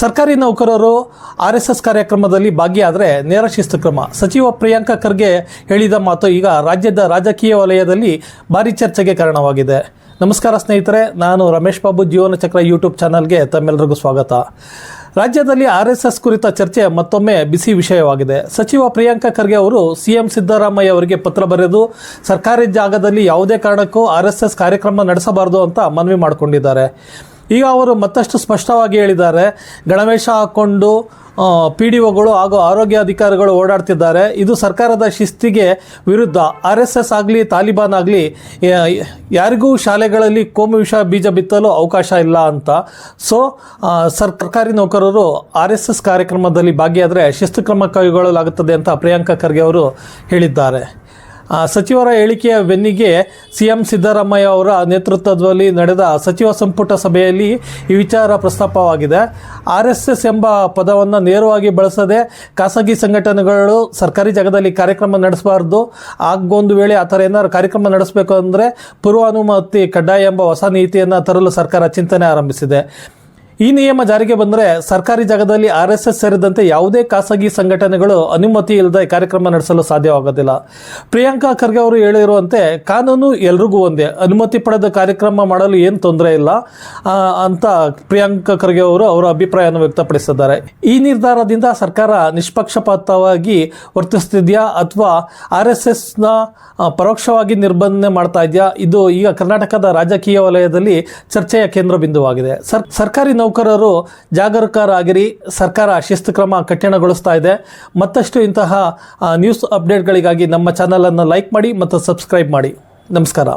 ಸರ್ಕಾರಿ ನೌಕರರು R S S ಕಾರ್ಯಕ್ರಮದಲ್ಲಿ ಭಾಗಿಯಾದರೆ ನೇರ ಶಿಸ್ತು ಕ್ರಮ. ಸಚಿವ ಪ್ರಿಯಾಂಕ ಖರ್ಗೆ ಹೇಳಿದ ಮಾತು ಈಗ ರಾಜ್ಯದ ರಾಜಕೀಯ ವಲಯದಲ್ಲಿ ಭಾರಿ ಚರ್ಚೆಗೆ ಕಾರಣವಾಗಿದೆ. ನಮಸ್ಕಾರ ಸ್ನೇಹಿತರೆ, ನಾನು ರಮೇಶ್ ಬಾಬು ಜೀವನ ಚಕ್ರ ಯೂಟ್ಯೂಬ್ ಚಾನಲ್ಗೆ ತಮ್ಮೆಲ್ಲರಿಗೂ ಸ್ವಾಗತ. ರಾಜ್ಯದಲ್ಲಿ ಆರ್ ಎಸ್ ಎಸ್ ಕುರಿತ ಚರ್ಚೆ ಮತ್ತೊಮ್ಮೆ ಬಿಸಿ ವಿಷಯವಾಗಿದೆ. ಸಚಿವ ಪ್ರಿಯಾಂಕ ಖರ್ಗೆ ಅವರು ಸಿಎಂ ಸಿದ್ದರಾಮಯ್ಯ ಅವರಿಗೆ ಪತ್ರ ಬರೆದು, ಸರ್ಕಾರಿ ಜಾಗದಲ್ಲಿ ಯಾವುದೇ ಕಾರಣಕ್ಕೂ ಆರ್ ಕಾರ್ಯಕ್ರಮ ನಡೆಸಬಾರದು ಅಂತ ಮನವಿ ಮಾಡಿಕೊಂಡಿದ್ದಾರೆ. ಈಗ ಅವರು ಮತ್ತಷ್ಟು ಸ್ಪಷ್ಟವಾಗಿ ಹೇಳಿದ್ದಾರೆ, ಗಣವೇಶ ಹಾಕ್ಕೊಂಡು ಪಿ ಡಿ ಒಗಳು ಹಾಗೂ ಆರೋಗ್ಯ ಅಧಿಕಾರಿಗಳು ಓಡಾಡ್ತಿದ್ದಾರೆ. ಇದು ಸರ್ಕಾರದ ಶಿಸ್ತಿಗೆ ವಿರುದ್ಧ. ಆರ್ ಎಸ್ ಎಸ್ ಆಗಲಿ, ತಾಲಿಬಾನ್ ಆಗಲಿ ಯಾರಿಗೂ ಶಾಲೆಗಳಲ್ಲಿ ಕೋಮು ವಿಷ ಬೀಜ ಬಿತ್ತಲು ಅವಕಾಶ ಇಲ್ಲ ಅಂತ. ಸೊ ಸರ್ಕಾರಿ ನೌಕರರು ಆರ್ ಎಸ್ ಎಸ್ ಕಾರ್ಯಕ್ರಮದಲ್ಲಿ ಭಾಗಿಯಾದರೆ ಶಿಸ್ತು ಕ್ರಮ ಕೈಗೊಳ್ಳಲಾಗುತ್ತದೆ ಅಂತ ಪ್ರಿಯಾಂಕ ಖರ್ಗೆ ಅವರು ಹೇಳಿದ್ದಾರೆ. ಸಚಿವರ ಹೇಳಿಕೆಯ ಬೆನ್ನಿಗೆ ಸಿಎಂ ಸಿದ್ದರಾಮಯ್ಯ ಅವರ ನೇತೃತ್ವದಲ್ಲಿ ನಡೆದ ಸಚಿವ ಸಂಪುಟ ಸಭೆಯಲ್ಲಿ ಈ ವಿಚಾರ ಪ್ರಸ್ತಾಪವಾಗಿದೆ. ಆರ್ ಎಸ್ ಎಸ್ ಎಂಬ ಪದವನ್ನು ನೇರವಾಗಿ ಬಳಸದೆ ಖಾಸಗಿ ಸಂಘಟನೆಗಳು ಸರ್ಕಾರಿ ಜಾಗದಲ್ಲಿ ಕಾರ್ಯಕ್ರಮ ನಡೆಸಬಾರ್ದು. ಆಗೊಂದು ವೇಳೆ ಆ ಥರ ಏನಾದ್ರು ಕಾರ್ಯಕ್ರಮ ನಡೆಸಬೇಕು ಅಂದರೆ ಪೂರ್ವಾನುಮತಿ ಕಡ್ಡಾಯ ಎಂಬ ಹೊಸ ನೀತಿಯನ್ನು ತರಲು ಸರ್ಕಾರ ಚಿಂತನೆ ಆರಂಭಿಸಿದೆ. ಈ ನಿಯಮ ಜಾರಿಗೆ ಬಂದರೆ ಸರ್ಕಾರಿ ಜಾಗದಲ್ಲಿ ಆರ್ ಎಸ್ ಎಸ್ ಸೇರಿದಂತೆ ಯಾವುದೇ ಖಾಸಗಿ ಸಂಘಟನೆಗಳು ಅನುಮತಿ ಇಲ್ಲದೆ ಕಾರ್ಯಕ್ರಮ ನಡೆಸಲು ಸಾಧ್ಯವಾಗೋದಿಲ್ಲ. ಪ್ರಿಯಾಂಕಾ ಖರ್ಗೆ ಅವರು ಹೇಳಿರುವಂತೆ, ಕಾನೂನು ಎಲ್ರಿಗೂ ಒಂದೇ. ಅನುಮತಿ ಪಡೆದ ಕಾರ್ಯಕ್ರಮ ಮಾಡಲು ಏನು ತೊಂದರೆ ಇಲ್ಲ ಅಂತ ಪ್ರಿಯಾಂಕಾ ಖರ್ಗೆ ಅವರು ಅವರ ಅಭಿಪ್ರಾಯವನ್ನು ವ್ಯಕ್ತಪಡಿಸಿದ್ದಾರೆ. ಈ ನಿರ್ಧಾರದಿಂದ ಸರ್ಕಾರ ನಿಷ್ಪಕ್ಷಪಾತವಾಗಿ ವರ್ತಿಸ್ತಿದೆಯಾ ಅಥವಾ ಆರ್ ಎಸ್ ಎಸ್ನ ಪರೋಕ್ಷವಾಗಿ ನಿರ್ಬಂಧನೆ ಮಾಡ್ತಾ ಇದೆಯಾ? ಇದು ಈಗ ಕರ್ನಾಟಕದ ರಾಜಕೀಯ ವಲಯದಲ್ಲಿ ಚರ್ಚೆಯ ಕೇಂದ್ರ ಬಿಂದುವಾಗಿದೆ. ಸರ್, ಸರ್ಕಾರಿ ನೌಕರರು ಜಾಗರೂಕರಾಗಿರಿ. ಸರ್ಕಾರ ಶಿಸ್ತು ಕ್ರಮ ಕಠಿಣಗೊಳಿಸ್ತಾ ಇದೆ. ಮತ್ತಷ್ಟು ಇಂತಹ ನ್ಯೂಸ್ ಅಪ್ಡೇಟ್ಗಳಿಗಾಗಿ ನಮ್ಮ ಚಾನಲನ್ನು ಲೈಕ್ ಮಾಡಿ ಮತ್ತು ಸಬ್ಸ್ಕ್ರೈಬ್ ಮಾಡಿ. ನಮಸ್ಕಾರ.